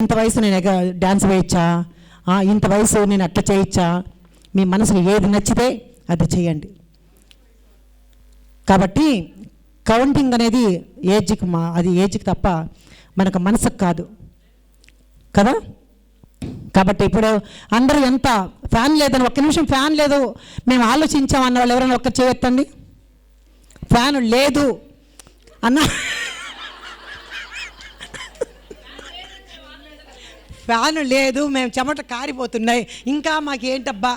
ఇంత వయసు నేను డ్యాన్స్ వేయచ్చా? ఇంత వయసు నేను అట్లా చేయొచ్చా? మీ మనసుకు ఏది నచ్చితే అది చేయండి. కాబట్టి కౌంటింగ్ అనేది ఏజ్కి మా అది ఏజ్కి తప్ప మనకు మనసుకు కాదు. కదా? కాబట్టి ఇప్పుడు అందరూ ఎంత ఫ్యాన్ లేదని ఒక్క నిమిషం ఫ్యాన్ లేదు మేము ఆలోచించాం అన్న వాళ్ళు ఎవరైనా ఒక్క చేయొత్తండి ఫ్యాన్ లేదు అన్న ఫ్యాన్ లేదు మేము చెమట కారిపోతున్నాయి. ఇంకా మాకేంటబ్బా?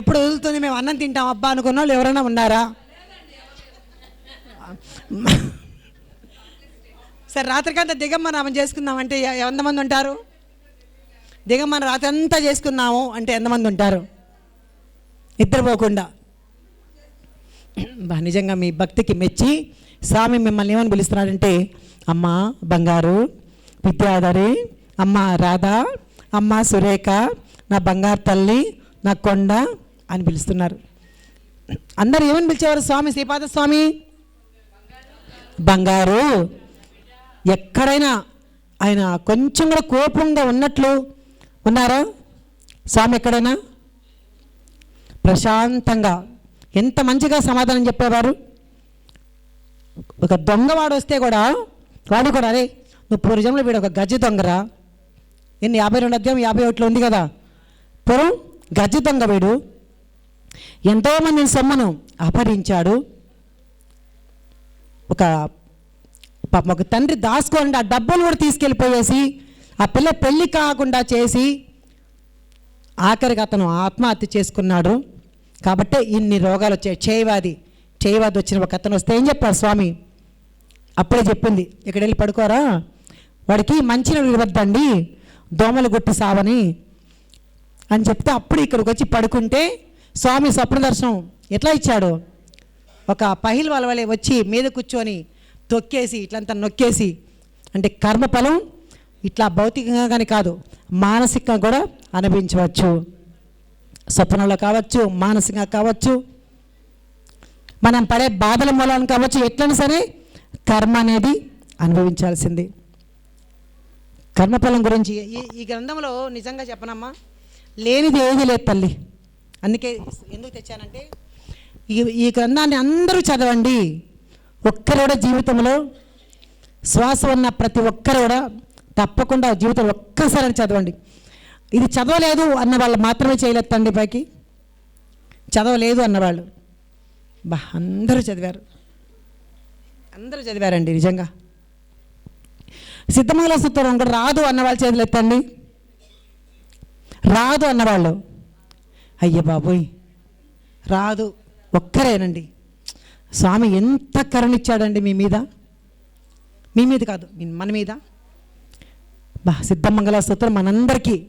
ఎప్పుడు వదులుతుంది? మేము అన్నం తింటాం అబ్బా అనుకున్న వాళ్ళు ఎవరైనా ఉన్నారా? సరే రాత్రికంతా దిగమ్మ నామం చేసుకుందామంటే ఎంతమంది ఉంటారు? దిగమ్మని రాత్రి అంతా చేసుకున్నాము అంటే ఎంతమంది ఉంటారు? నిద్రపోకుండా బా నిజంగా మీ భక్తికి మెచ్చి స్వామి మిమ్మల్ని ఏమని పిలుస్తున్నాడంటే అమ్మ బంగారు విద్యాధరి అమ్మ రాధా అమ్మ సురేఖ నా బంగారు తల్లి నా కొండ అని పిలుస్తున్నారు. అందరు ఏమని పిలిచేవారు? స్వామి శ్రీపాద స్వామి? బంగారు. ఎక్కడైనా ఆయన కొంచెం కూడా కోపంగా ఉన్నట్లు ఉన్నారా? స్వామి ఎక్కడైనా? ప్రశాంతంగా. ఎంత మంచిగా సమాధానం చెప్పేవారు? ఒక దొంగవాడు వస్తే కూడా వాడు కూడా అరే నువ్వు పూర్వజంలో వీడు ఒక గజ దొంగరా? ఎన్ని? యాభై రెండు అధ్యాయం యాభై ఒకటిలో ఉంది కదా. పురం గజ్జి వీడు ఎంతోమంది సొమ్మను అపహరించాడు. ఒక పాపం ఒక తండ్రి దాచుకోండి ఆ డబ్బులు కూడా తీసుకెళ్ళిపోయేసి ఆ పిల్ల పెళ్ళి కాకుండా చేసి ఆఖరికి అతను ఆత్మహత్య చేసుకున్నాడు. కాబట్టి ఇన్ని రోగాలు వచ్చాయి. చేయవాది చేయవాది వచ్చిన ఒక అతను వస్తే ఏం చెప్పాడు స్వామి? అప్పుడే చెప్పింది. ఇక్కడ వెళ్ళి పడుకోరా? వాడికి మంచి నీళ్ళు ఇవ్వద్దండి. దోమలు గుట్టి సావని అని చెప్తే అప్పుడు ఇక్కడికి వచ్చి పడుకుంటే స్వామి స్వప్న దర్శనం ఎట్లా ఇచ్చాడు? ఒక పహిల్ వలవలే వలె వచ్చి మీద కూర్చొని తొక్కేసి ఇట్లంతా నొక్కేసి అంటే కర్మఫలం ఇట్లా భౌతికంగా కానీ కాదు మానసికంగా కూడా అనుభవించవచ్చు. స్వప్నంలో కావచ్చు మానసికంగా కావచ్చు. మనం పడే బాధల మూలాన్ని కావచ్చు ఎట్లయినా సరే కర్మ అనేది అనుభవించాల్సింది. కర్మఫలం గురించి. ఈ ఈ గ్రంథంలో నిజంగా చెప్పనమ్మా లేనిది ఏది లేదు తల్లి. అందుకే ఎందుకు తెచ్చానంటే ఈ ఈ గ్రంథాన్ని అందరూ చదవండి. ఒక్కరు కూడా జీవితంలో శ్వాస ఉన్న ప్రతి ఒక్కరు కూడా తప్పకుండా జీవితం ఒక్కసారి చదవండి. ఇది చదవలేదు అన్న వాళ్ళు మాత్రమే చేయలేదు తండ్రి పైకి. చదవలేదు అన్నవాళ్ళు బా అందరూ చదివారు. అందరూ చదివారండి నిజంగా. సిద్ధమంగళ సూత్రం కూడా రాదు అన్నవాళ్ళ చేతులు ఎత్తండి. రాదు అన్నవాళ్ళు. అయ్య బాబోయ్. రాదు. ఒక్కరేనండి. స్వామి ఎంత కరుణిచ్చాడండి మీ మీద? మీ మీద కాదు మీ- మన మీద. బా సిద్ధమంగళ సూత్రం మనందరికీ.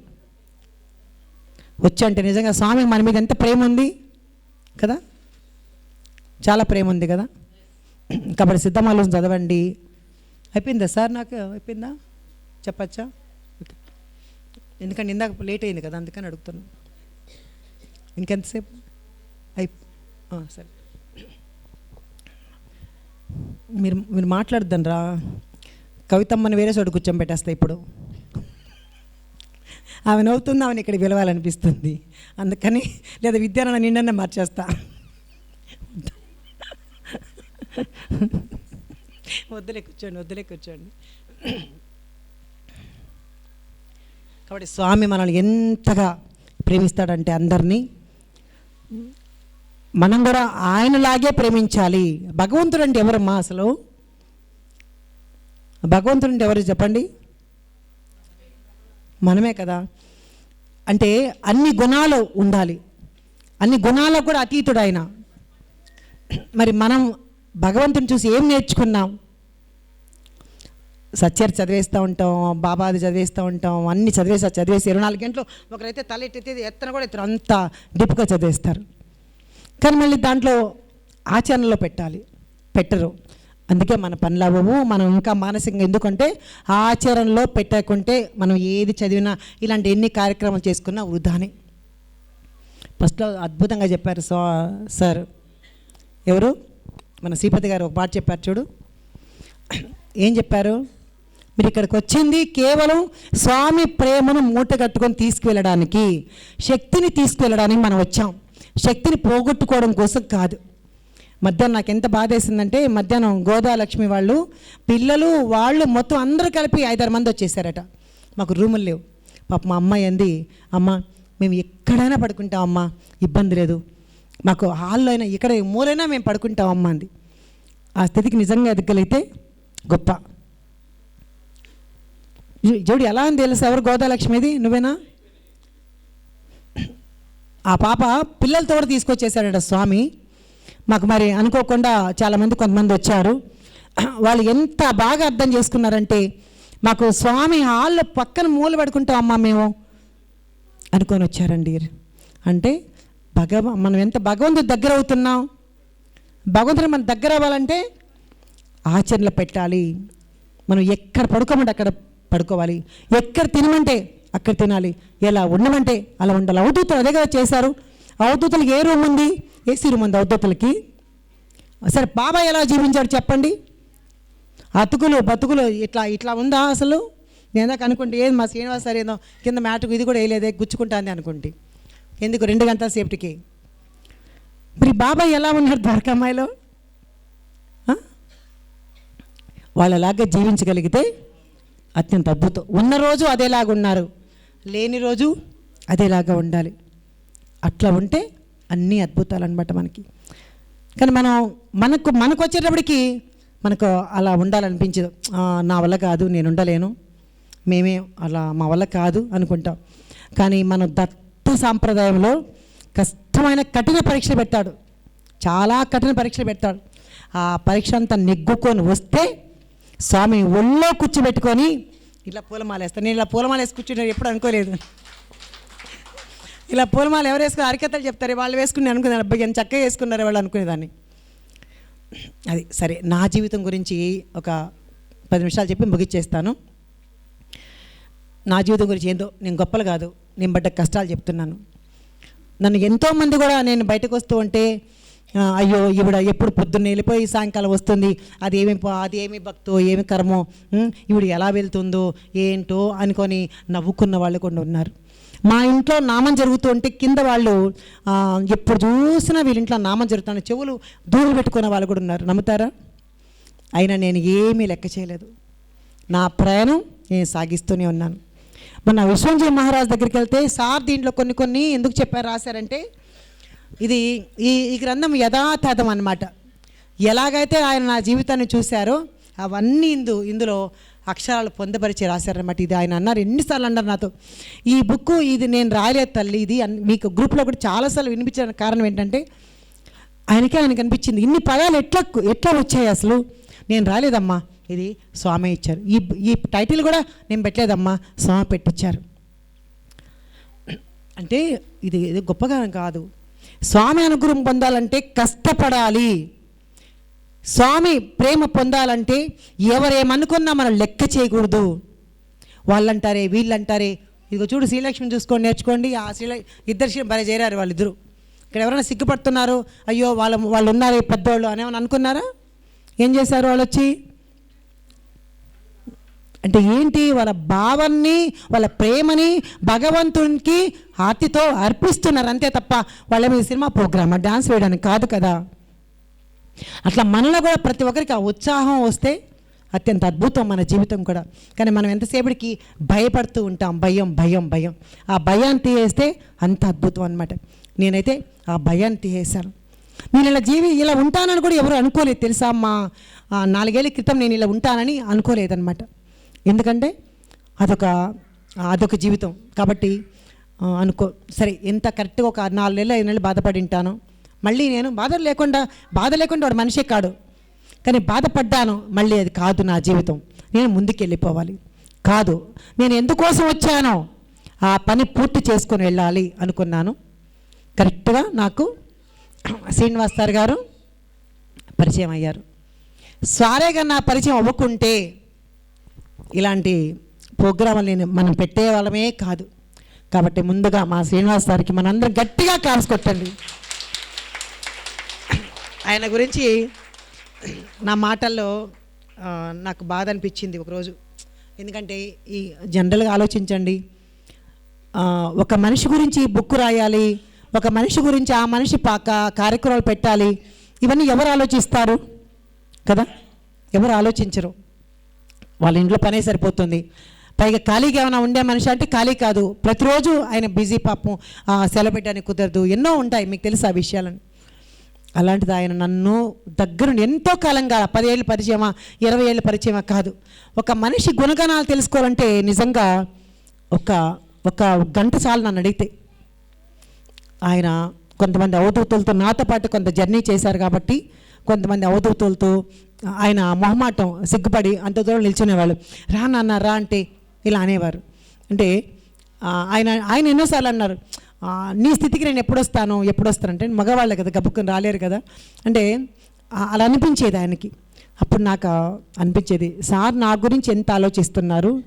వచ్చంటే నిజంగా స్వామి మన మీద ఎంత ప్రేమ ఉంది? కదా? చాలా ప్రేమ ఉంది కదా? కాబట్టి సిద్ధమాలను చదవండి. అయిపోయిందా సార్ నాకు? అయిపోయిందా? చెప్పచ్చా? ఓకే. ఎందుకంటే ఇందాక లేట్ అయింది కదా అందుకని అడుగుతున్నాను. ఇంకెంతసేపు? అయి సరే. మీరు మీరు మాట్లాడద్దని కవితమ్మని వేరే చోటు కూర్చోబెట్టేస్తా ఇప్పుడు. ఆమె నవ్వుతుంది ఆమెను ఇక్కడ పిలవాలనిపిస్తుంది. అందుకని లేదా విద్యారాయణ నిన్ననే మార్చేస్తా. వద్దులే కూర్చోండి వద్దులే కూర్చోండి. కాబట్టి స్వామి మనల్ని ఎంతగా ప్రేమిస్తాడంటే అందరినీ మనం కూడా ఆయనలాగే ప్రేమించాలి. భగవంతుడు అంటే ఎవరమ్మా అసలు? భగవంతుడు అంటే ఎవరు చెప్పండి? మనమే కదా. అంటే అన్ని గుణాలు ఉండాలి. అన్ని గుణాలకు కూడా అతీతుడు ఆయన. మరి మనం భగవంతుని చూసి ఏం నేర్చుకున్నాం? సత్యర్ చదివేస్తూ ఉంటాం బాబాది చదివేస్తూ ఉంటాం అన్ని చదివేసి చదివేసి ఇరవై నాలుగు గంటలు ఒకరైతే తల ఎత్తితే ఎత్తన కూడా ఇతరు అంత డిప్గా చదివేస్తారు. కానీ మళ్ళీ దాంట్లో ఆచరణలో పెట్టాలి పెట్టరు. అందుకే మన పనులు అవ్వవు మనం ఇంకా మానసికంగా ఎందుకంటే ఆచరణలో పెట్టకుంటే మనం ఏది చదివినా ఇలాంటి ఎన్ని కార్యక్రమాలు చేసుకున్నా వృధానే. ఫస్ట్లో అద్భుతంగా చెప్పారు సో సార్. ఎవరు? మన శ్రీపతి గారు ఒక పాట చెప్పారు చూడు. ఏం చెప్పారు? మీరు ఇక్కడికి వచ్చింది కేవలం స్వామి ప్రేమను మూట కట్టుకొని తీసుకువెళ్ళడానికి శక్తిని తీసుకువెళ్ళడానికి మనం వచ్చాం. శక్తిని పోగొట్టుకోవడం కోసం కాదు. మధ్యాహ్నం నాకు ఎంత బాధ వేసిందంటే మధ్యాహ్నం గోదాలక్ష్మి వాళ్ళు పిల్లలు వాళ్ళు మొత్తం అందరూ కలిపి ఐదారు మంది వచ్చేసారట. మాకు రూములు లేవు. పాప మా అమ్మాయి అంది అమ్మ మేము ఎక్కడైనా పడుకుంటాం అమ్మ ఇబ్బంది లేదు. మాకు హాల్లో అయినా ఇక్కడ మూలైనా మేము పడుకుంటాం అమ్మ అంది. ఆ స్థితికి నిజంగా ఎదగలిగితే గొప్ప. చూడు ఎలా అని తెలుసు? ఎవరు గోదాలక్ష్మిది? నువ్వేనా? ఆ పాప పిల్లలతో కూడా తీసుకొచ్చేసాడట స్వామి. మాకు మరి అనుకోకుండా చాలామంది కొంతమంది వచ్చారు. వాళ్ళు ఎంత బాగా అర్థం చేసుకున్నారంటే మాకు స్వామి హాల్లో పక్కన మూల పడుకుంటాం అమ్మా మేము అనుకొని వచ్చారండి అంటే భగవ మనం ఎంత భగవంతుడి దగ్గర అవుతున్నాం? భగవంతుని మన దగ్గర అవ్వాలంటే ఆచరణలు పెట్టాలి. మనం ఎక్కడ పడుకోమంటే అక్కడ పడుకోవాలి. ఎక్కడ తినమంటే అక్కడ తినాలి. ఎలా ఉండమంటే అలా ఉండాలి. అవధూతలు అదే కదా చేశారు. అవధూతలకి ఏ రూమ్ ఉంది? ఏసీ రూమ్ ఉంది అవధూతలకి సరే బాబా ఎలా జీవించాడు చెప్పండి. అతుకులు బతుకులు ఇట్లా ఇట్లా ఉందా అసలు? నేను ఇందాక అనుకుంటే ఏది మా శ్రీనివాస్ సార్ ఏదో కింద మ్యాట్కు ఇది కూడా వేయలేదే గుచ్చుకుంటాంది అనుకుంటే ఎందుకు రెండు గంటల సేఫ్టీకి మరి బాబాయ్ ఎలా ఉన్నాడు ద్వారకామాయిలో? వాళ్ళలాగా జీవించగలిగితే అత్యంత అద్భుతం. ఉన్న రోజు అదేలాగా ఉన్నారు. లేని రోజు అదేలాగా ఉండాలి. అట్లా ఉంటే అన్నీ అద్భుతాలు అనమాట మనకి. కానీ మనం మనకు మనకు వచ్చేటప్పటికి మనకు అలా ఉండాలనిపించదు. నా వల్ల కాదు నేను ఉండలేను. మేమే అలా మా వల్ల కాదు అనుకుంటాం. కానీ మన దత్త సాంప్రదాయంలో కష్టమైన కఠిన పరీక్ష పెడతాడు. చాలా కఠిన పరీక్ష పెడతాడు. ఆ పరీక్ష అంతా నెగ్గుకొని వస్తే స్వామి ఒళ్ళో కూర్చోబెట్టుకొని ఇలా పూలమాల వేస్తాను నేను ఇలా పూలమాల వేసి కూర్చుంటే ఎప్పుడు అనుకోలేదు. ఇలా పూలమాల ఎవరు వేసుకుని అరికథలు చెప్తారు? వాళ్ళు వేసుకుని అనుకున్నాను. అబ్బాయి ఎంత చక్కగా వేసుకున్నారు వాళ్ళు అనుకునేదాన్ని. అది సరే నా జీవితం గురించి ఒక పది నిమిషాలు చెప్పి ముగిచ్చేస్తాను. నా జీవితం గురించి ఏందో నేను గొప్పలు కాదు. నేను పడ్డ కష్టాలు చెప్తున్నాను. నన్ను ఎంతోమంది కూడా నేను బయటకు వస్తూ ఉంటే అయ్యో ఈవిడ ఎప్పుడు పొద్దున్న వెళ్ళిపోయి సాయంకాలం వస్తుంది. అది ఏమి అది ఏమి భక్తో ఏమి కర్మో ఈవిడ ఎలా వెళ్తుందో ఏంటో అనుకొని నవ్వుకున్న వాళ్ళు కూడా ఉన్నారు. మా ఇంట్లో నామం జరుగుతుంటే కింద వాళ్ళు ఎప్పుడు చూసినా వీళ్ళ ఇంట్లో నామం జరుగుతాను చెవులు దూరం పెట్టుకున్న వాళ్ళు కూడా ఉన్నారు. నమ్ముతారా? అయినా నేను ఏమీ లెక్క చేయలేదు. నా ప్రయాణం నేను సాగిస్తూనే ఉన్నాను. మొన్న విశ్వంజయ మహారాజ్ దగ్గరికి వెళ్తే సార్ దీంట్లో కొన్ని కొన్ని ఎందుకు చెప్పారు రాశారంటే ఇది ఈ ఈ గ్రంథం యథాతథం అన్నమాట. ఎలాగైతే ఆయన నా జీవితాన్ని చూశారో అవన్నీ ఇందు ఇందులో అక్షరాలు పొందపరిచి రాశారనమాట ఇది ఆయన అన్నారు ఎన్నిసార్లు అన్నారు నాతో. ఈ బుక్ ఇది నేను రాయలేదు తల్లి ఇది మీకు గ్రూప్లో కూడా చాలాసార్లు వినిపించడానికి కారణం ఏంటంటే ఆయనకే ఆయనకు అనిపించింది ఇన్ని పదాలు ఎట్లా ఎట్లా వచ్చాయి అసలు? నేను రాలేదమ్మా ఇది స్వామి ఇచ్చారు. ఈ ఈ టైటిల్ కూడా నేను పెట్టలేదమ్మా స్వామి పెట్టించారు అంటే ఇది ఇది గొప్పగా కాదు. స్వామి అనుగ్రహం పొందాలంటే కష్టపడాలి. స్వామి ప్రేమ పొందాలంటే ఎవరేమనుకున్నా మనం లెక్క చేయకూడదు. వాళ్ళంటారే వీళ్ళంటారే ఇదిగో చూడు శ్రీలక్ష్మి చూసుకొని నేర్చుకోండి ఆ శ్రీల ఇద్దరు శ్రీ భలే చేరారు వాళ్ళిద్దరు. ఇక్కడ ఎవరైనా సిగ్గుపడుతున్నారు అయ్యో వాళ్ళ వాళ్ళు ఉన్నారు పెద్దవాళ్ళు పెద్దోళ్ళు అని ఏమైనా అనుకున్నారా? ఏం చేశారు వాళ్ళు వచ్చి అంటే ఏంటి? వాళ్ళ భావాన్ని వాళ్ళ ప్రేమని భగవంతునికి ఆర్తితో అర్పిస్తున్నారు అంతే తప్ప వాళ్ళ మీద సినిమా ప్రోగ్రామ్ డాన్స్ వేయడానికి కాదు కదా. అట్లా మనలో కూడా ప్రతి ఒక్కరికి ఆ ఉత్సాహం వస్తే అత్యంత అద్భుతం మన జీవితం కూడా. కానీ మనం ఎంతసేపటికి భయపడుతూ ఉంటాం భయం భయం భయం. ఆ భయాన్ని తీయేస్తే అంత అద్భుతం అనమాట నేనైతే ఆ భయాన్ని తీయేశాను నేను ఇలా జీవి ఇలా ఉంటానని కూడా ఎవరు అనుకోలేదు తెలుసా మా నాలుగేళ్ళ క్రితం నేను ఇలా ఉంటానని అనుకోలేదన్నమాట. ఎందుకంటే అదొక అదొక జీవితం. కాబట్టి అనుకో సరే ఎంత కరెక్ట్గా ఒక నాలుగు నెలలు ఐదు నెలలు బాధపడి ఉంటాను మళ్ళీ నేను బాధ లేకుండా బాధ లేకుండా వాడు మనిషే కాడు. కానీ బాధపడ్డాను మళ్ళీ అది కాదు నా జీవితం. నేను ముందుకు వెళ్ళిపోవాలి కాదు నేను ఎందుకోసం వచ్చానో ఆ పని పూర్తి చేసుకొని వెళ్ళాలి అనుకున్నాను. కరెక్ట్గా నాకు శ్రీనివాస్ సార్ గారు పరిచయం అయ్యారు. సారేగా నా పరిచయం అవ్వకుంటే ఇలాంటి ప్రోగ్రాములు నేను మనం పెట్టే వాళ్ళమే కాదు. కాబట్టి ముందుగా మా శ్రీనివాస్ సార్కి మనందరం గట్టిగా క్లాస్ కొట్టండి. ఆయన గురించి నా మాటల్లో నాకు బాధ అనిపించింది ఒకరోజు. ఎందుకంటే ఈ జనరల్గా ఆలోచించండి. ఒక మనిషి గురించి బుక్ రాయాలి ఒక మనిషి గురించి ఆ మనిషి పాక కార్యక్రమాలు పెట్టాలి ఇవన్నీ ఎవరు ఆలోచిస్తారు? కదా? ఎవరు ఆలోచించరు? వాళ్ళ ఇంట్లో పనే సరిపోతుంది. పైగా ఖాళీగా ఏమైనా ఉండే మనిషి అంటే ఖాళీ కాదు. ప్రతిరోజు ఆయన బిజీ పాపం సెలవు పెట్టడానికి కుదరదు. ఎన్నో ఉంటాయి మీకు తెలుసు ఆ విషయాలను. అలాంటిది ఆయన నన్ను దగ్గరుండి ఎంతో కాలంగా పదేళ్ళు పరిచయమా ఇరవై ఏళ్ళ పరిచయమా కాదు. ఒక మనిషి గుణగణాలు తెలుసుకోవాలంటే నిజంగా ఒక ఒక గంట చాలు నన్ను అడిగితే. ఆయన కొంతమంది అవధూతులతో నాతో పాటు కొంత జర్నీ చేశారు కాబట్టి కొంతమంది అవధూతులతో ఆయన మొహమాటం సిగ్గుపడి అంత దూరం నిల్చునేవాళ్ళు. రా నాన్న రా అంటే ఇలా అనేవారు. అంటే ఆయన ఆయన ఎన్నోసార్లు అన్నారు నీ స్థితికి నేను ఎప్పుడు వస్తాను ఎప్పుడు వస్తానంటే మగవాళ్ళే కదా గబుక్కుని రాలేరు కదా. అంటే అలా అనిపించేది ఆయనకి. అప్పుడు నాకు అనిపించేది సార్ నా గురించి ఎంత ఆలోచిస్తున్నారు?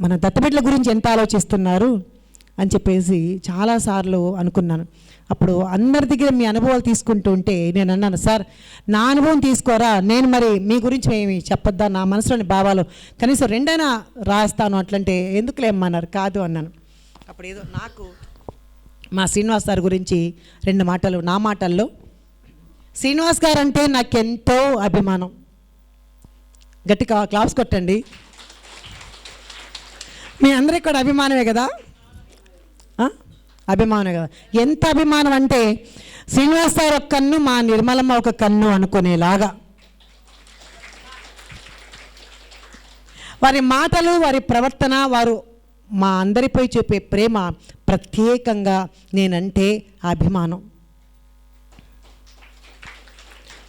మన దత్తబిడ్డల గురించి ఎంత ఆలోచిస్తున్నారు? అని చెప్పేసి చాలాసార్లు అనుకున్నాను. అప్పుడు అందరి దగ్గర మీ అనుభవాలు తీసుకుంటూ ఉంటే నేను అన్నాను సార్ నా అనుభవం తీసుకోరా? నేను మరి మీ గురించి ఏమి చెప్పొద్దా? నా మనసులోని భావాలు కనీసం రెండైనా రాస్తాను అట్లంటే ఎందుకు లేమ్మన్నారు కాదు అన్నాను. అప్పుడు ఏదో నాకు మా శ్రీనివాస్ సార్ గురించి రెండు మాటలు నా మాటల్లో శ్రీనివాస్ గారు అంటే నాకెంతో అభిమానం. గట్టిగా క్లాప్స్ కొట్టండి. మీ అందరికి కూడా అభిమానమే కదా? అభిమానం కదా. ఎంత అభిమానం అంటే శ్రీనివాస్ సార్ ఒక కన్ను మా నిర్మలమ్మ ఒక కన్ను అనుకునేలాగా. వారి మాటలు వారి ప్రవర్తన వారు మా అందరిపై చూపే ప్రేమ ప్రత్యేకంగా నేనంటే అభిమానం.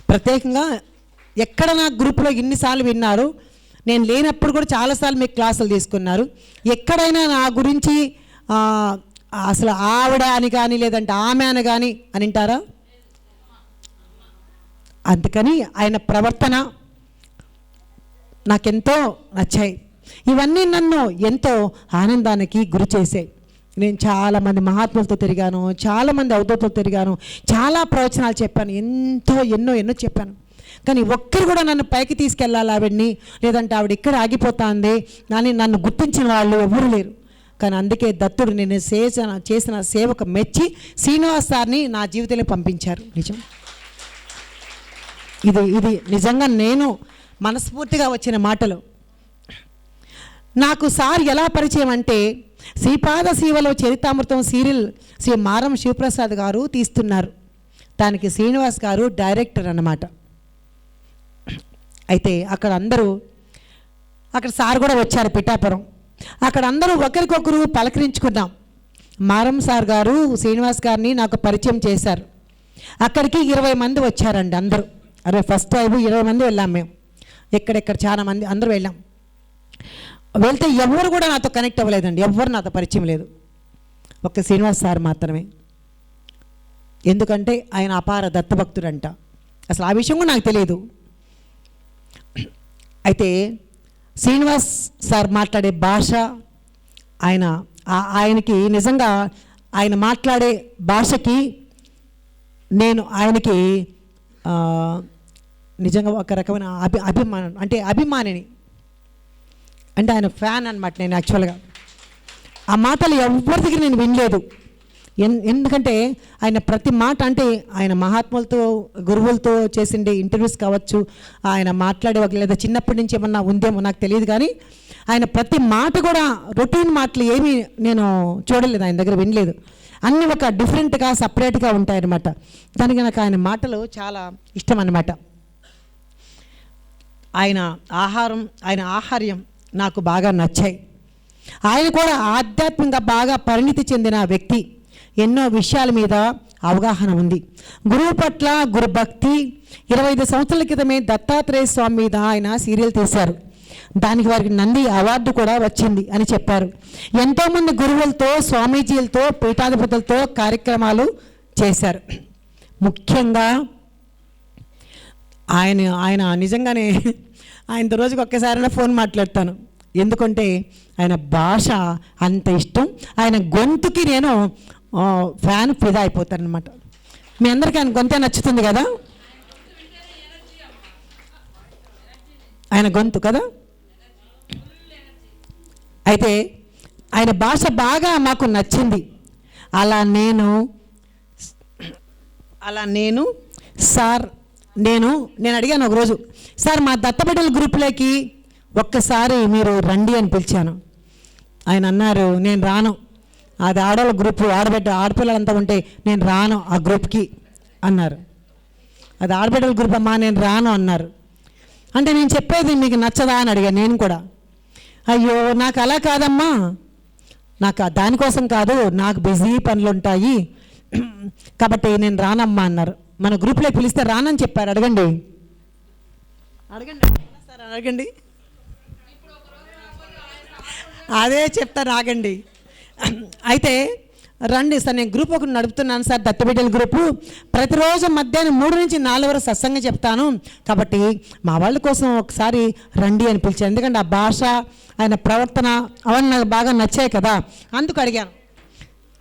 ప్రత్యేకంగా ఎక్కడ నా గ్రూప్లో ఇన్నిసార్లు విన్నారు నేను లేనప్పుడు కూడా చాలాసార్లు మీకు క్లాసులు తీసుకున్నారు. ఎక్కడైనా నా గురించి అసలు ఆవిడ అని కానీ లేదంటే ఆమె అని కానీ అని అంటారా? అందుకని ఆయన ప్రవర్తన నాకెంతో నచ్చాయి. ఇవన్నీ నన్ను ఎంతో ఆనందానికి గురి చేశాయి. నేను చాలామంది మహాత్ములతో తిరిగాను చాలామంది అవధూతలతో తిరిగాను చాలా ప్రవచనాలు చెప్పాను ఎంతో ఎన్నో ఎన్నో చెప్పాను. కానీ ఒక్కరు కూడా నన్ను పైకి తీసుకెళ్ళాలి ఆవిడ్ని లేదంటే ఆవిడ ఇక్కడ ఆగిపోతుంది కానీ నన్ను గుర్తించిన వాళ్ళు ఎవరు లేరు. కానీ అందుకే దత్తుడు నేను చేసిన చేసిన సేవకు మెచ్చి శ్రీనివాస్ సార్ని నా జీవితంలో పంపించారు. నిజం? ఇది ఇది నిజంగా నేను మనస్ఫూర్తిగా వచ్చిన మాటలు. నాకు సార్ ఎలా పరిచయం అంటే శ్రీపాద శివలో చరితామృతం సీరియల్ శ్రీ మారం శివప్రసాద్ గారు తీస్తున్నారు. దానికి శ్రీనివాస్ గారు డైరెక్టర్ అన్నమాట. అయితే అక్కడ అందరూ అక్కడ సార్ కూడా వచ్చారు పిఠాపురం. అక్కడ అందరూ ఒకరికొకరు పలకరించుకున్నాం. మారం సార్ గారు శ్రీనివాస్ గారిని నాకు పరిచయం చేశారు. అక్కడికి ఇరవై మంది వచ్చారండి అందరూ. అరే ఫస్ట్ టైం ఇరవై మంది వెళ్ళాం మేము. ఎక్కడెక్కడ చాలా మంది అందరూ వెళ్ళాం. వెళ్తే ఎవరు కూడా నాతో కనెక్ట్ అవ్వలేదండి. ఎవరు నాతో పరిచయం లేదు. ఒక్క శ్రీనివాస్ సార్ మాత్రమే. ఎందుకంటే ఆయన అపార దత్తభక్తుడంట. అసలు ఆ విషయం కూడా నాకు తెలియదు. అయితే శ్రీనివాస్ సార్ మాట్లాడే భాష ఆయన ఆయనకి నిజంగా ఆయన మాట్లాడే భాషకి నేను ఆయనకి నిజంగా ఒక రకమైన అభి అభిమానం అంటే అభిమానిని. అంటే ఆయన ఫ్యాన్ అనమాట నేను యాక్చువల్గా. ఆ మాటలు ఎవరి దగ్గర నేను వినలేదు. ఎందుకంటే ఆయన ప్రతి మాట అంటే ఆయన మహాత్ములతో గురువులతో చేసిండే ఇంటర్వ్యూస్ కావచ్చు ఆయన మాట్లాడే ఒక లేదా చిన్నప్పటి నుంచి ఏమన్నా ఉందేమో నాకు తెలియదు కానీ ఆయన ప్రతి మాట కూడా రొటీన్ మాటలు ఏమీ నేను చూడలేదు ఆయన దగ్గర వినలేదు. అన్నీ ఒక డిఫరెంట్గా సపరేట్గా ఉంటాయన్నమాట. దానికి నాకు ఆయన మాటలు చాలా ఇష్టం అన్నమాట ఆయన ఆహారం ఆయన ఆహార్యం నాకు బాగా నచ్చాయి. ఆయన కూడా ఆధ్యాత్మికంగా బాగా పరిణితి చెందిన వ్యక్తి. ఎన్నో విషయాల మీద అవగాహన ఉంది. గురువు పట్ల గురు భక్తి ఇరవై ఐదు సంవత్సరాల క్రితమే దత్తాత్రేయ స్వామి మీద ఆయన సీరియల్ తీశారు. దానికి వారికి నంది అవార్డు కూడా వచ్చింది అని చెప్పారు. ఎంతోమంది గురువులతో స్వామీజీలతో పీఠాధిపతులతో కార్యక్రమాలు చేశారు. ముఖ్యంగా ఆయన ఆయన నిజంగానే ఆయనతో రోజుకి ఒక్కసారైనా ఫోన్ మాట్లాడతాను. ఎందుకంటే ఆయన భాష అంత ఇష్టం. ఆయన గొంతుకి నేను ఫ్యాన్ ఫిదా అయిపోతారనమాట అనమాట మీ అందరికీ ఆయన గొంతే నచ్చుతుంది కదా? ఆయన గొంతు కదా? అయితే ఆయన భాష బాగా మాకు నచ్చింది. అలా నేను అలా నేను సార్ నేను నేను అడిగాను ఒకరోజు సార్ మా దత్తబిడ్డల గ్రూప్లోకి ఒక్కసారి మీరు రండి అని పిలిచాను. ఆయన అన్నారు నేను రాను. అది ఆడవాళ్ళ గ్రూప్ ఆడబిడ్డ ఆడపిల్లలంతా ఉంటే నేను రాను ఆ గ్రూప్కి అన్నారు. అది ఆడబిడ్డల గ్రూప్ అమ్మా నేను రాను అన్నారు. అంటే నేను చెప్పేది మీకు నచ్చదా అని అడిగాను నేను కూడా. అయ్యో నాకు అలా కాదమ్మా. నాకు దానికోసం కాదు నాకు బిజీ పనులు ఉంటాయి కాబట్టి నేను రానమ్మా అన్నారు. మన గ్రూప్లో పిలిస్తే రానని చెప్పారు అడగండి. అడగండి సార్ అడగండి. అదే చెప్తాను ఆగండి అయితే రండి సార్ నేను గ్రూప్ ఒకటి నడుపుతున్నాను సార్ దత్తబిడ్డల గ్రూపు ప్రతిరోజు మధ్యాహ్నం మూడు నుంచి నాలుగు వరకు సత్సంగం చెప్తాను. కాబట్టి మా వాళ్ళ కోసం ఒకసారి రండి అని పిలిచాను ఎందుకంటే ఆ భాష ఆయన ప్రవర్తన అవన్నీ నాకు బాగా నచ్చాయి కదా. అందుకు అడిగాను.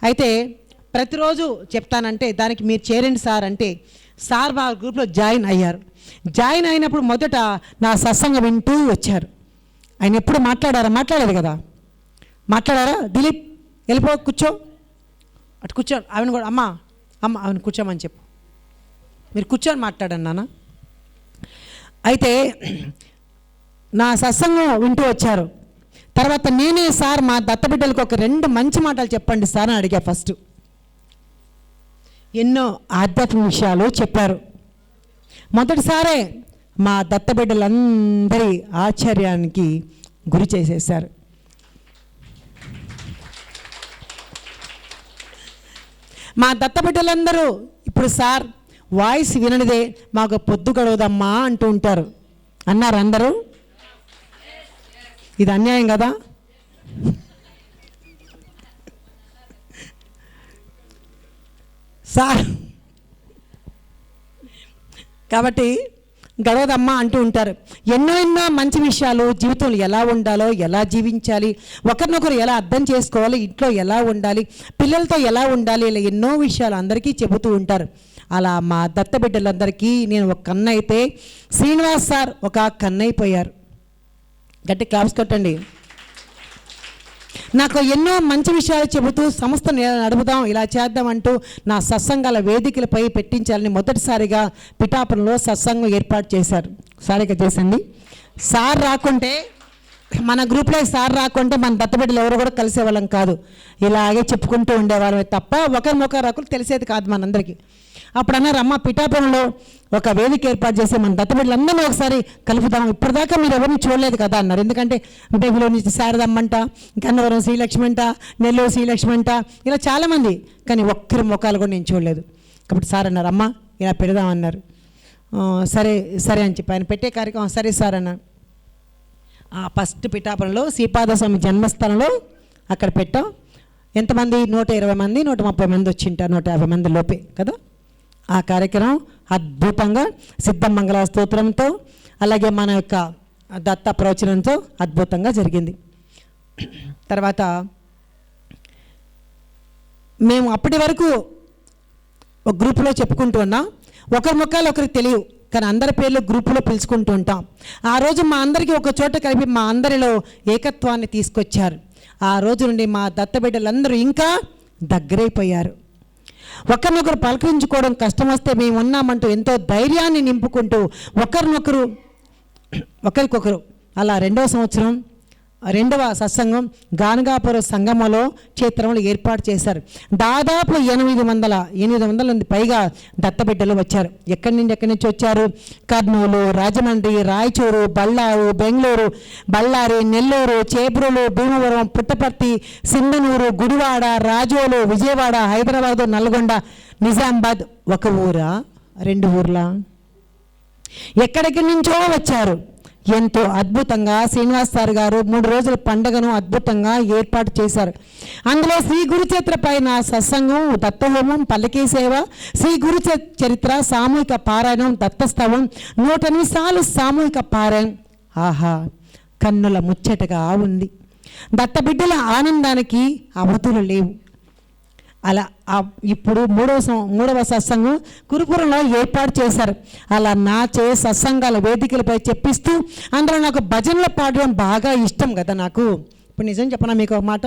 అయితే ప్రతిరోజు చెప్తానంటే దానికి మీరు చేరండి సార్ అంటే సార్ మా గ్రూప్లో జాయిన్ అయ్యారు. జాయిన్ అయినప్పుడు మొదట నా సత్సంగం వింటూ వచ్చారు. ఆయన ఎప్పుడు మాట్లాడారా? మాట్లాడలేదు కదా. మాట్లాడారా? దిలీప్? వెళ్ళిపో కూర్చో. అటు కూర్చో. ఆవిడ కూడా అమ్మా అమ్మ ఆవిడ కూర్చోమని చెప్పు. మీరు కూర్చొని మాట్లాడండి నాన్న. అయితే నా సత్సంగం వింటూ వచ్చారు. తర్వాత నేనే సార్ మా దత్తబిడ్డలకు ఒక రెండు మంచి మాటలు చెప్పండి సార్ అని అడిగా ఫస్ట్. ఎన్నో ఆధ్యాత్మిక విషయాలు చెప్పారు. మొదటిసారే మా దత్తబిడ్డలందరి ఆశ్చర్యానికి గురి చేసేసారు మా దత్తబిడ్డలందరూ ఇప్పుడు సార్ వాయిస్ విననిదే మాకు పొద్దు గడవదమ్మా అంటూ ఉంటారు. అన్నారు అందరూ? ఇది అన్యాయం కదా? సార్ కాబట్టి గడవదమ్మా అంటూ ఉంటారు. ఎన్నో ఎన్నో మంచి విషయాలు జీవితంలో ఎలా ఉండాలో ఎలా జీవించాలి ఒకరినొకరు ఎలా అర్థం చేసుకోవాలి ఇంట్లో ఎలా ఉండాలి పిల్లలతో ఎలా ఉండాలి ఇలా ఎన్నో విషయాలు అందరికీ చెబుతూ ఉంటారు. అలా మా దత్తబిడ్డలందరికీ నేను ఒక కన్న అయితే శ్రీనివాస్ సార్ ఒక కన్నైపోయారు అయిపోయారు. గట్టి క్లాప్స్ కొట్టండి. నాకు ఎన్నో మంచి విషయాలు చెబుతూ సంస్థను నడుపుదాం ఇలా చేద్దాం అంటూ నా సత్సంగాల వేదికలపై పెట్టించాలని మొదటిసారిగా పిఠాపురంలో సత్సంగం ఏర్పాటు చేశారు. సారిగా చేసింది సార్ రాకుంటే మన గ్రూప్లో సార్ రాకుంటే మన దత్తబిడ్డలు ఎవరు కూడా కలిసేవాళ్ళం కాదు. ఇలాగే చెప్పుకుంటూ ఉండేవాళ్ళమే తప్ప ఒకరినొకరు ఒకరు తెలిసేది కాదు మనందరికీ. అప్పుడు అన్నారు అమ్మ పిఠాపురంలో ఒక వేదిక ఏర్పాటు చేసి మన దత్తబిడ్డలందరినీ ఒకసారి కలుపుదాం. ఇప్పటిదాకా మీరు ఎవరిని చూడలేదు కదా అన్నారు. ఎందుకంటే బెంగళూరు నుంచి శారదమ్మంట గన్నవరం శ్రీలక్ష్మి అంట నెల్లూరు శ్రీలక్ష్మి అంట ఇలా చాలామంది. కానీ ఒక్కరి ముఖాలు కూడా నేను చూడలేదు. కాబట్టి సార్ అన్నారు అమ్మ ఇలా పెడదామన్నారు సరే సరే అని చెప్పి ఆయన పెట్టే కార్యక్రమం సరే సార్ అన్న ఆ ఫస్ట్ పిఠాపురంలో శ్రీపాదస్వామి జన్మస్థలంలో అక్కడ పెట్టాం. ఎంతమంది? నూట ఇరవై మంది నూట ముప్పై మంది వచ్చింటారు నూట యాభై మంది లోపే కదా? ఆ కార్యక్రమం అద్భుతంగా సిద్ధమంగళ స్తోత్రంతో అలాగే మన యొక్క దత్త ప్రవచనంతో అద్భుతంగా జరిగింది. తర్వాత మేము అప్పటి వరకు ఒక గ్రూపులో చెప్పుకుంటూ ఉన్నాం. ఒకరి ముఖాలు ఒకరికి తెలియవు కానీ అందరి పేర్లు గ్రూపులో పిలుచుకుంటూ ఉంటాం. ఆ రోజు మా అందరికీ ఒక చోట కలిపి మా అందరిలో ఏకత్వాన్ని తీసుకొచ్చారు. ఆ రోజు నుండి మా దత్తబిడ్డలందరూ ఇంకా దగ్గరైపోయారు. ఒకరినొకరు పలకరించుకోవడం కష్టం వస్తే మేము ఉన్నామంటూ ఎంతో ధైర్యాన్ని నింపుకుంటూ ఒకరినొకరు ఒకరికొకరు అలా రెండవ సంవత్సరం రెండవ సత్సంగం గానగాపుర సంగమలో క్షేత్రంలో ఏర్పాటు చేశారు. దాదాపు ఎనిమిది వందల ఎనిమిది వందల మంది పైగా దత్తబిడ్డలు వచ్చారు. ఎక్కడి నుండి ఎక్కడి నుంచి వచ్చారు? కర్నూలు రాజమండ్రి రాయచూరు బళ్ళారు బెంగళూరు బళ్ళారి నెల్లూరు చేబ్రోలు భీమవరం పుట్టపర్తి సింధనూరు గుడివాడ రాజోలు విజయవాడ హైదరాబాదు నల్గొండ నిజామాబాద్. ఒక ఊరా? రెండు ఊర్లా? ఎక్కడికి నుంచో వచ్చారు. ఎంతో అద్భుతంగా శ్రీనివాస్ సార్ గారు మూడు రోజుల పండుగను అద్భుతంగా ఏర్పాటు చేశారు. అందులో శ్రీ గురుచరిత్ర పైన సత్సంగం దత్తహోమం పల్లకీ సేవ శ్రీ గురు చరిత్ర సామూహిక పారాయణం దత్తస్తవం నూట నిమిషాలు సామూహిక పారాయణం. ఆహా కన్నుల ముచ్చటగా ఉంది. దత్తబిడ్డల ఆనందానికి అవధులు లేవు. అలా ఇప్పుడు మూడవ మూడవ సత్సంగం కురుపురంలో ఏర్పాటు చేశారు. అలా నా చే సత్సంగాల వేదికలపై చెప్పిస్తూ అందులో నాకు భజనలు పాడడం బాగా ఇష్టం కదా నాకు. ఇప్పుడు నిజం చెప్పనా మీకు ఒక మాట?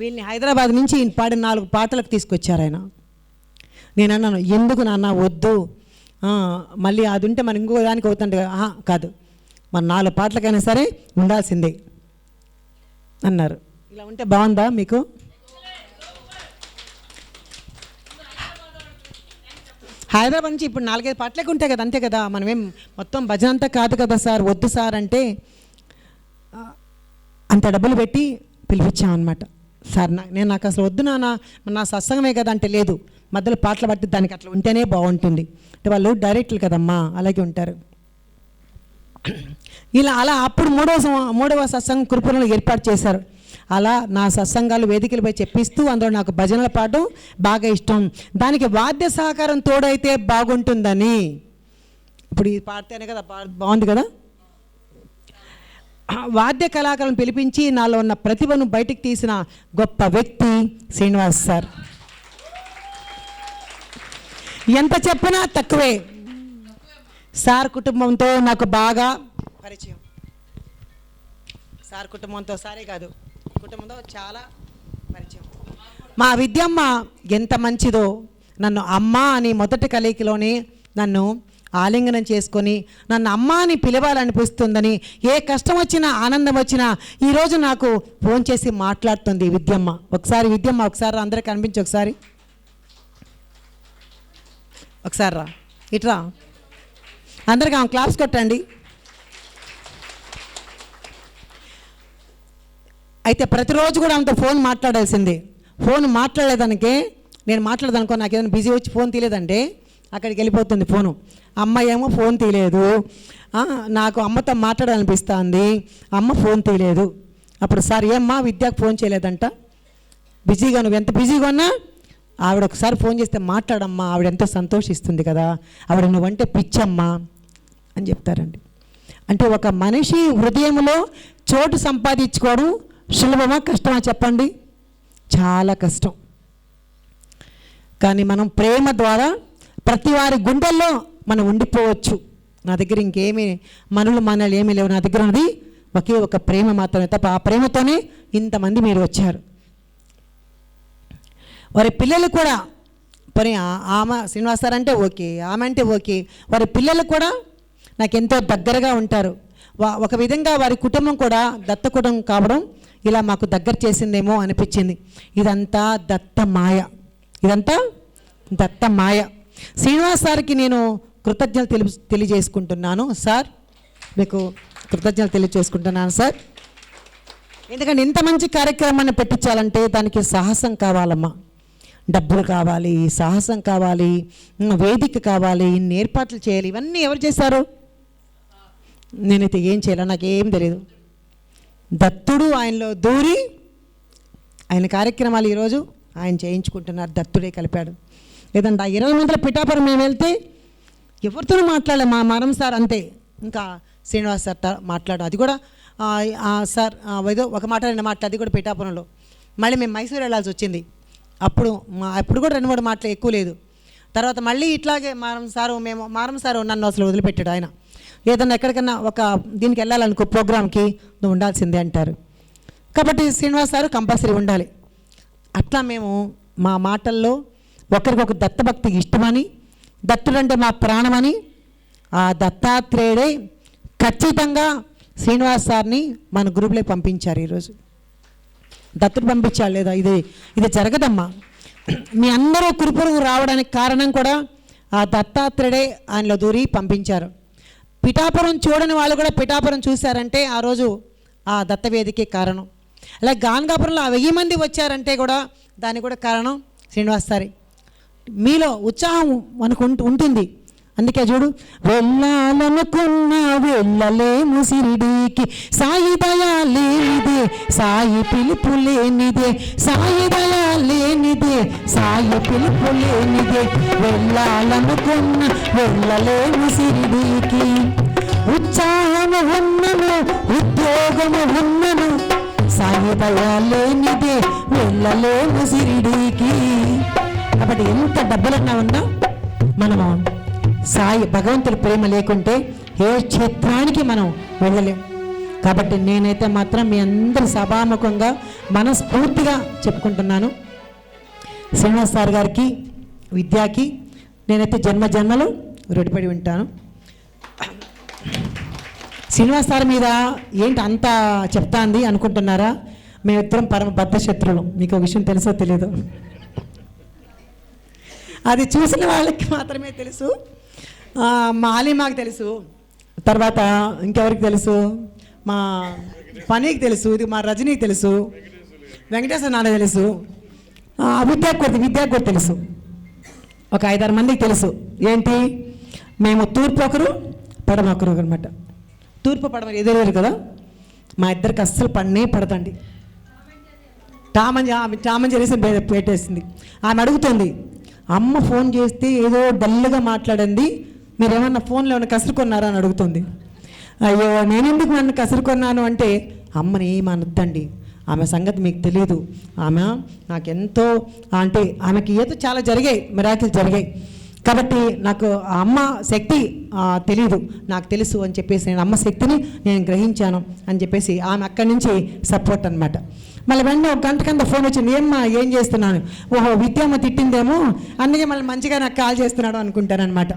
వీళ్ళని హైదరాబాద్ నుంచి ఈయన పాడిన నాలుగు పాటలకు తీసుకొచ్చారు ఆయన. నేను అన్నాను ఎందుకు నాన్న వద్దు? మళ్ళీ అది ఉంటే మరి ఇంకో దానికి అవుతుంటే కాదు. మన నాలుగు పాటలకైనా సరే ఉండాల్సిందే. అన్నారు. ఇలా ఉంటే బాగుందా మీకు? హైదరాబాద్ నుంచి ఇప్పుడు నాలుగైదు పాటలకు ఉంటాయి కదా అంతే కదా? మనమేం మొత్తం భజన అంతా కాదు కదా సార్? వద్దు సార్ అంటే అంత డబ్బులు పెట్టి పిలిపించామన్నమాట. సార్ నా నేను నాకు అసలు వద్దు నాన్న నా సత్సంగమే కదా అంటే లేదు. మధ్యలో పాటలు పట్టి దానికి అట్లా ఉంటేనే బాగుంటుంది. అంటే వాళ్ళు డైరెక్ట్లు కదమ్మా అలాగే ఉంటారు. ఇలా అలా అప్పుడు మూడవ మూడవ సత్సంగం కురుపురంలో ఏర్పాటు చేశారు. అలా నా సత్సంగాలు వేదికలపై చెప్పిస్తూ అందులో నాకు భజనల పాటు బాగా ఇష్టం. దానికి వాద్య సహకారం తోడైతే బాగుంటుందని. ఇప్పుడు ఇది పాడితేనే కదా బాగుంది కదా? వాద్య కళాకారులను పిలిపించి నాలో ఉన్న ప్రతిభను బయటికి తీసిన గొప్ప వ్యక్తి శ్రీనివాస్ సార్. ఎంత చెప్పినా తక్కువే. సార్ కుటుంబంతో నాకు బాగా పరిచయం. సార్ కుటుంబంతో సారే కాదు. కుటుంబంతో చాలా పరిచయం. మా విద్యమ్మ ఎంత మంచిదో నన్ను అమ్మ అని మొదటి కలయికలోనే నన్ను ఆలింగనం చేసుకొని నన్ను అమ్మ అని పిలవాలనిపిస్తుందని ఏ కష్టం వచ్చినా ఆనందం వచ్చినా ఈరోజు నాకు ఫోన్ చేసి మాట్లాడుతుంది విద్యమ్మ. ఒకసారి విద్యమ్మ ఒకసారి రా, అందరికి కనిపించి ఒకసారి. ఒకసారి రా. ఇట్రా అందరికి ఆమె క్లాప్స్ కొట్టండి. అయితే ప్రతిరోజు కూడా ఆమెతో ఫోన్ మాట్లాడాల్సిందే. ఫోన్ మాట్లాడేదానికే నేను మాట్లాడదనుకో నాకు ఏదైనా బిజీ వచ్చి ఫోన్ తీయలేదంటే అక్కడికి వెళ్ళిపోతుంది ఫోను. అమ్మ ఏమో ఫోన్ తీయలేదు. నాకు అమ్మతో మాట్లాడాలనిపిస్తుంది. అమ్మ ఫోన్ తీయలేదు. అప్పుడు సార్ ఏమ్మా విద్యకు ఫోన్ చేయలేదంట? బిజీగా నువ్వు ఎంత బిజీగా ఉన్నా ఆవిడ ఒకసారి ఫోన్ చేస్తే మాట్లాడమ్మా ఆవిడ ఎంతో సంతోషిస్తుంది కదా. ఆవిడ నువ్వంటే పిచ్చమ్మా అని చెప్తారండి. అంటే ఒక మనిషి హృదయంలో చోటు సంపాదించుకోవడం సులభమా కష్టమా చెప్పండి? చాలా కష్టం. కానీ మనం ప్రేమ ద్వారా ప్రతి వారి గుండెల్లో మనం ఉండిపోవచ్చు. నా దగ్గర ఇంకేమీ మనులు మనలు ఏమీ లేవు. నా దగ్గర ఉన్నది ఒకే ఒక ప్రేమ మాత్రమే తప్ప ఆ ప్రేమతోనే ఇంతమంది మీరు వచ్చారు. వారి పిల్లలు కూడా పని ఆమె శ్రీనివాసారు సార్ అంటే ఓకే ఆమె అంటే ఓకే. వారి పిల్లలు కూడా నాకు ఎంతో దగ్గరగా ఉంటారు. వా ఒక విధంగా వారి కుటుంబం కూడా దత్త కావడం ఇలా మాకు దగ్గర చేసిందేమో అనిపించింది. ఇదంతా దత్త మాయ ఇదంతా దత్త మాయ శ్రీనివాస్ సార్కి నేను కృతజ్ఞతలు తెలి తెలియజేసుకుంటున్నాను. సార్ మీకు కృతజ్ఞతలు తెలియజేసుకుంటున్నాను సార్. ఎందుకంటే ఇంత మంచి కార్యక్రమాన్ని పెట్టించాలంటే దానికి సాహసం కావాలమ్మా. డబ్బులు కావాలి సాహసం కావాలి వేదిక కావాలి ఇన్ని ఏర్పాట్లు చేయాలి ఇవన్నీ ఎవరు చేశారు? నేనైతే ఏం చేయాలి నాకు ఏం తెలియదు దత్తుడు ఆయనలో దూరి ఆయన కార్యక్రమాలు ఈరోజు ఆయన చేయించుకుంటున్నారు. దత్తుడే కలిపాడు. లేదంటే ఆ ఇరవై మందిల పిఠాపురం మేము వెళ్తే ఎవరితోనూ మాట్లాడలే. మా మరం సార్ అంతే. ఇంకా శ్రీనివాస్ సార్ మాట్లాడు. అది కూడా సార్ ఏదో ఒక మాట రెండు మాటలు అది కూడా పిఠాపురంలో. మళ్ళీ మేము మైసూరు వెళ్ళాల్సి వచ్చింది. అప్పుడు మా అప్పుడు కూడా రెండు మూడు మాటలు ఎక్కువ లేదు. తర్వాత మళ్ళీ ఇట్లాగే మారం సారు మేము మారం సారు నన్ను అసలు వదిలిపెట్టాడు ఆయన. ఏదన్నా ఎక్కడికన్నా ఒక దీనికి వెళ్ళాలనుకో ప్రోగ్రామ్కి నువ్వు ఉండాల్సిందే అంటారు. కాబట్టి శ్రీనివాస్ సార్ కంపల్సరీ ఉండాలి. అట్లా మేము మా మాటల్లో ఒకరికొకరు దత్తభక్తికి ఇష్టమని దత్తుడంటే మా ప్రాణమని ఆ దత్తాత్రేయుడే ఖచ్చితంగా శ్రీనివాస్ సార్ని మన గ్రూప్లో పంపించారు ఈరోజు. దత్తుడు పంపించాలి లేదా? ఇది ఇది జరగదమ్మా. మీ అందరూ కురుపురుగు రావడానికి కారణం కూడా ఆ దత్తాత్రేయుడే ఆయనలో దూరి పంపించారు. పిఠాపురం చూడని వాళ్ళు కూడా పిఠాపురం చూశారంటే ఆ రోజు ఆ దత్తవేదికే కారణం. అలాగే గాన్గాపురంలో ఆ వెయ్యి మంది వచ్చారంటే కూడా దానికి కూడా కారణం శ్రీనివాస్ సారి. మీలో ఉత్సాహం మనకు ఉంటుంది. అందుకే చూడు వెళ్ళాలనుకున్నా వెళ్ళలేము సిరిడీకి. సాయి దయా లేనిదే సాయి పిలుపు లేనిదే సాయి దయా లేనిదే సాయి పిలుపు లేనిదే. వెళ్ళాలనుకున్నా వెళ్ళలేము సిరిడీకి. ఉత్సాహము ఉన్నను ఉద్యోగము ఉన్నను సాయి దయా లేనిదే వెళ్ళలేము సిరిడీకి. కాబట్టి ఎంత డబ్బులన్నా ఉన్నా సాయి భగవంతుడి ప్రేమ లేకుంటే ఏ క్షేత్రానికి మనం వెళ్ళలేం. కాబట్టి నేనైతే మాత్రం మీ అందరి సభాముఖంగా మనస్ఫూర్తిగా చెప్పుకుంటున్నాను. శ్రీనివాస్ సార్ గారికి విద్యాకి నేనైతే జన్మ జన్మలు రుడిపడి ఉంటాను. శ్రీనివాస్ సార్ మీద ఏంటి అంత చెప్తాంది అనుకుంటున్నారా? మేమిద్దరం పరమ బద్ధ శత్రువులు. మీకు విషయం తెలుసో తెలియదు అది చూసిన వాళ్ళకి మాత్రమే తెలుసు. మా ఆలిమాకు తెలుసు. తర్వాత ఇంకెవరికి తెలుసు? మా పనికి తెలుసు ఇది మా రజనీకి తెలుసు వెంకటేశ్వర నాన్న తెలుసు ఆ, విద్యాకు కూడా విద్యాకు కూడా తెలుసు. ఒక ఐదారు మందికి తెలుసు. ఏంటి? మేము తూర్పు ఒకరు పడమ ఒకరు అనమాట తూర్పు పడమ ఎదురు కదా? మా ఇద్దరికి అస్సలు పన్నే పడదండి. టామని ఆమె టామని చేసి పెట్టేసింది. ఆమె అడుగుతుంది అమ్మ ఫోన్ చేస్తే ఏదో డల్గా మాట్లాడింది మీరేమన్నా ఫోన్లో ఏమైనా కసురుకున్నారా అని అడుగుతుంది. అయ్యో నేను ఎందుకు నన్ను కసురుకున్నాను అంటే అమ్మని ఏమనొద్దండి. ఆమె సంగతి మీకు తెలియదు ఆమె నాకెంతో అంటే ఆమెకి ఏదో చాలా జరిగాయి మిరాకిల్ జరిగాయి. కాబట్టి నాకు ఆ అమ్మ శక్తి తెలీదు. నాకు తెలుసు అని చెప్పేసి నేను అమ్మ శక్తిని నేను గ్రహించాను అని చెప్పేసి ఆమె అక్కడి నుంచి సపోర్ట్ అనమాట మళ్ళీ వెంటనే ఒక గంట కింద ఫోన్ వచ్చింది ఏమ్మా ఏం చేస్తున్నాను? ఓహో విద్యమ్మ తిట్టిందేమో అందుకే మళ్ళీ మంచిగా నాకు కాల్ చేస్తున్నాడు అనుకుంటానమాట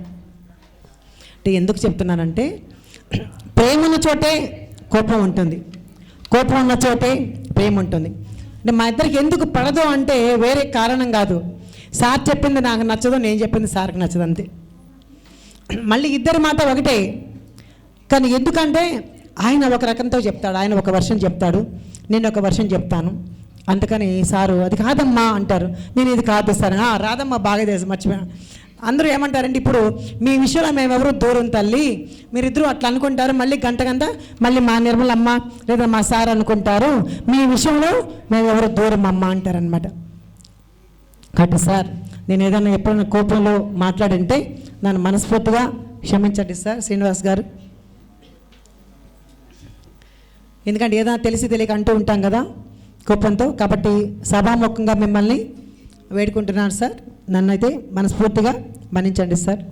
అంటే ఎందుకు చెప్తున్నానంటే ప్రేమ ఉన్న చోటే కోపం ఉంటుంది. కోపం ఉన్న చోటే ప్రేమ ఉంటుంది. అంటే మా ఇద్దరికి ఎందుకు పడదు అంటే వేరే కారణం కాదు. సార్ చెప్పింది నాకు నచ్చదు నేను చెప్పింది సార్కి నచ్చదు అంతే. మళ్ళీ ఇద్దరి మాట ఒకటే. కానీ ఎందుకంటే ఆయన ఒక రకంతో చెప్తాడు ఆయన ఒక వర్షం చెప్తాడు నేను ఒక వర్షం చెప్తాను. అందుకని సారు అది కాదమ్మా అంటారు. నేను ఇది కాదు సార్. రాదమ్మా బాగా తెలుసు మర్చిపోయాను. అందరూ ఏమంటారంటే ఇప్పుడు మీ విషయంలో మేమెవరు దూరం తల్లి. మీరిద్దరూ అట్లా అనుకుంటారు మళ్ళీ గంట గంట మళ్ళీ మా నిర్మలమ్మ లేదా మా సార్ అనుకుంటారు. మీ విషయంలో మేమెవరు దూరం అమ్మ అంటారనమాట కాబట్టి సార్ నేను ఏదైనా ఎప్పుడైనా కోపంలో మాట్లాడింటే నన్ను మనస్ఫూర్తిగా క్షమించండి సార్ శ్రీనివాస్ గారు. ఎందుకంటే ఏదైనా తెలిసి తెలియక అంటూ ఉంటాం కదా కోపంతో. కాబట్టి సభాముఖంగా మిమ్మల్ని వేడుకుంటున్నాను సార్. నన్నైతే మనస్ఫూర్తిగా మన్నించండి సార్.